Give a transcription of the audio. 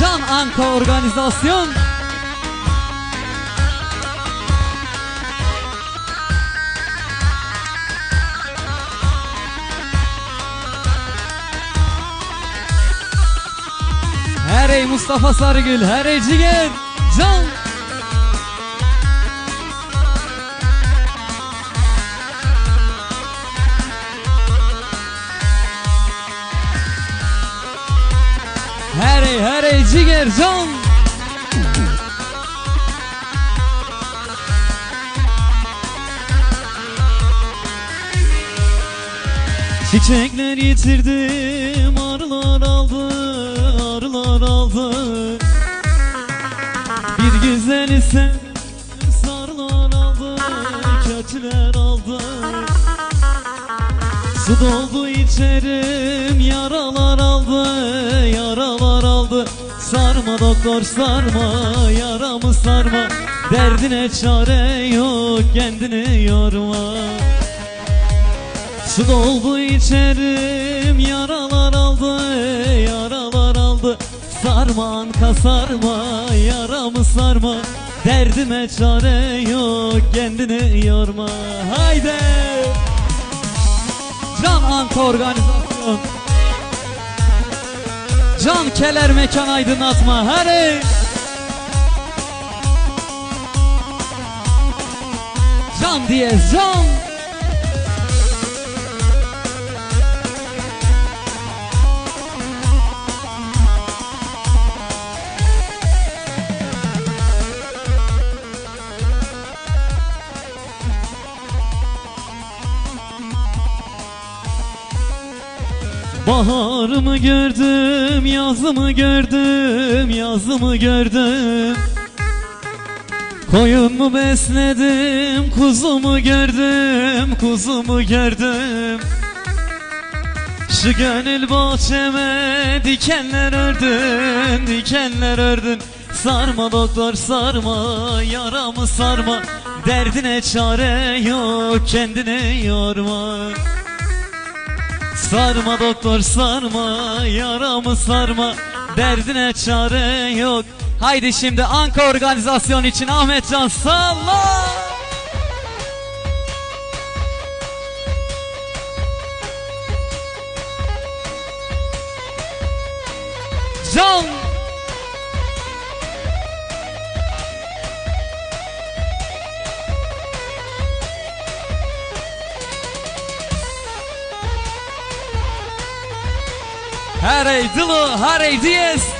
Can Anka Organizasyon. Herey Mustafa Sarıgül, herey Ciger, Can. Herey herey Ciger, Can. Çiçekler yitirdim, arılar aldı, arılar aldı. Bir güzel sen sarılar aldı, kötüler aldı. Su doldu içerim, yaralar aldı Sarma doktor sarma, yaramı sarma. Derdine çare yok, kendini yorma. Su doldu içerim yaralar aldı yaralar aldı. Sarma anka sarma yaramı sarma. Derdime çare yok kendini yorma. Haydi! Can Anka Organizasyon Can Keler Mekan Aydınlatma Hadi. Can Diyez Can Baharımı gördüm, yazımı gördüm, yazımı gördüm. Koyunumu besledim, kuzumu gördüm, kuzumu gördüm. Şu gönül bahçeme dikenler ördün, dikenler ördün. Sarma doktor sarma, yaramı sarma. Derdine çare yok, kendini yorma Sarma doktor sarma yaramı sarma. Derdine çare yok. Haydi şimdi Anka organizasyon için Ahmetcan salla! Can Herey Dılı, Herey Diyez